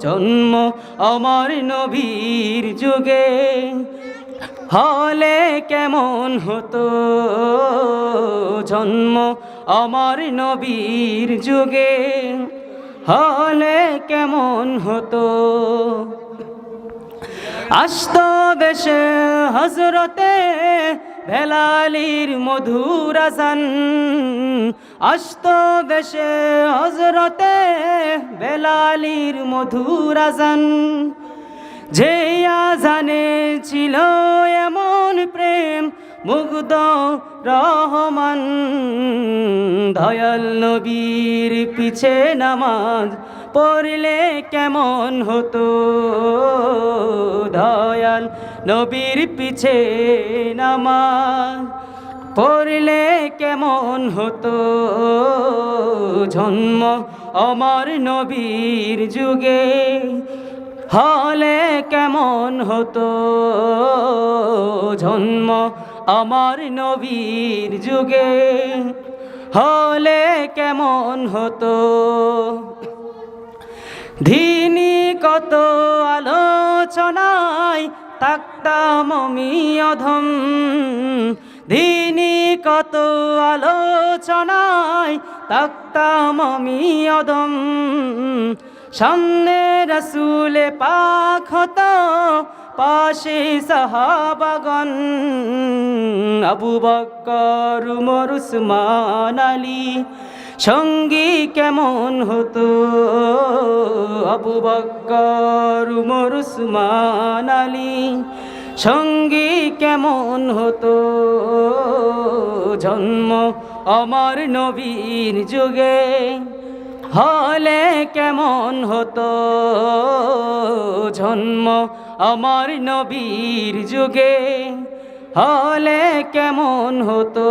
জন্ম আমার নবীর যুগে। হলে কেমন হতো? জন্ম আমার নবীর যুগে। হলে কেমন হতো? আস্ত দেশে হজরতে ভেলালির মধুর আসান। আস্ত দেশে হজরতে বেলালির মধুর আসান। যে আজানে ছিল এমন প্রেম, মুগ্ধ রহমান। দয়াল নবীর পিছে নামাজ পড়লে কেমন হতো? দয়াল নবীর পিছে নামাজ পড়লে কেমন হতো? জন্ম আমার নবীর যুগে হলে কেমন হতো? জন্ম আমার নবীর যুগে হলে কেমন হতো? ধিনি কত আলোচনায় তাকতাম আমি অধম। ধিনি কত আলোচনায় তাকতাম আমি অধম। সামনে রসুলে পাক পাশে সাহাবাগন আবু বক্কর, উমর আলী সঙ্গী কেমন হতো? আবু বক্কর, উমর, উসমান, আলী, সঙ্গী কেমন হতো? জন্ম আমার নবীর যুগে, হলে কেমন হতো? জন্ম আমার নবীর যুগে, হলে কেমন হতো?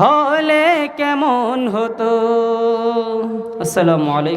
হলে কেমন হতো? আসসালামু আলাইকুম।